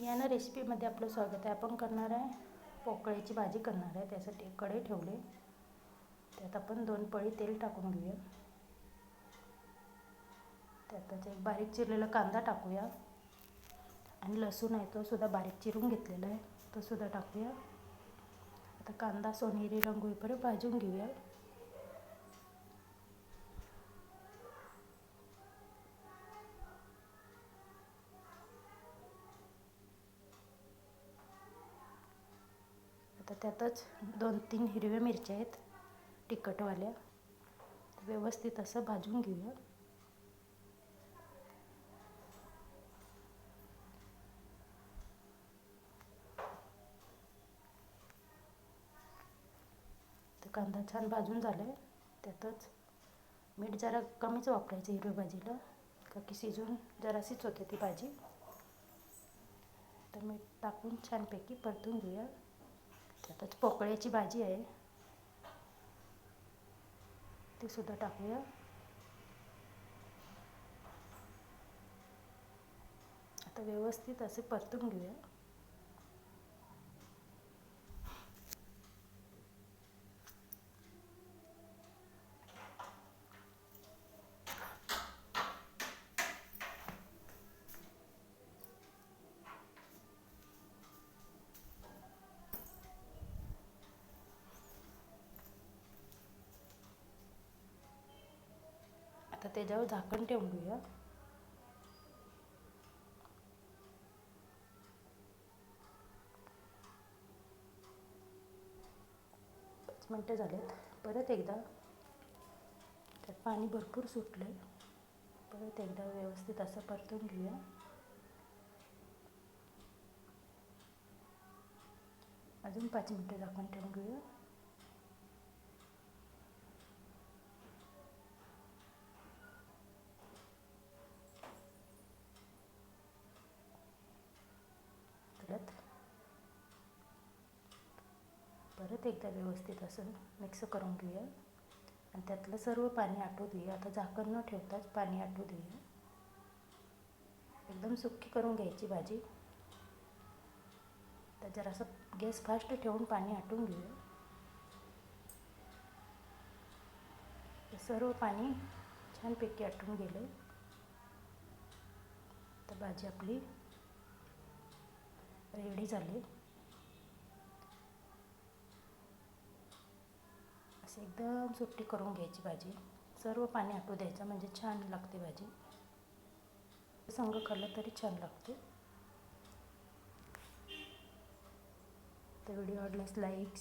यानं रेसिपीमध्ये आपलं स्वागत आहे. आपण करणार आहे पोकळ्याची भाजी करणार आहे. त्यासाठी कडे ठेवले. त्यात आपण दोन पळी तेल टाकून घेऊया. त्यातच एक बारीक चिरलेला कांदा टाकूया. आणि लसूण आहे तो सुद्धा बारीक चिरून घेतलेला आहे. तो सुद्धा टाकूया. आता कांदा सोनेरी रंग होईपर्यंत भाजून घेऊया. त्यातच दोन तीन हिरव्या मिरच्या आहेत तिखटवाल्या. व्यवस्थित असं भाजून घेऊया. तर कांदा छान भाजून झाला आहे त्यातच मीठ जरा कमीच वापरायचं हिरव्या भाजीला का की शिजून जराशीच होते ती भाजी. तर मीठ टाकून छानपैकी परतून घेऊया. त्यात पोकळ्याची भाजी आहे. ती सुद्धा टाकूया. आता व्यवस्थित असे परतून घेऊया. त्याच्यावर झाकण ठेवून घेऊया पाच मिनटं झालेत. परत एकदा त्यात पाणी भरपूर सुटलं आहे परत एकदा व्यवस्थित असं परतून घेऊया. अजून पाच मिनटं झाकण ठेवून घेऊया. परत परत एकदा व्यवस्थित असं मिक्स करून घेऊया. आणि त्यातलं सर्व पाणी आटू देऊया. आता झाकण न ठेवताच पाणी आटू देऊया. एकदम सुक्की करून घ्यायची भाजी. तर जरासं गॅस फास्ट ठेवून पाणी आटून घेऊया. सर्व पाणी छानपैकी आटून गेलं. तर भाजी आपली रेडी झाली. असं एकदम सुट्टी करून घ्यायची भाजी. सर्व पाणी आटू द्यायचं म्हणजे छान लागते भाजी. संग खाल्लं तरी छान लागते. तर व्हिडिओ आवडल्यास लाईक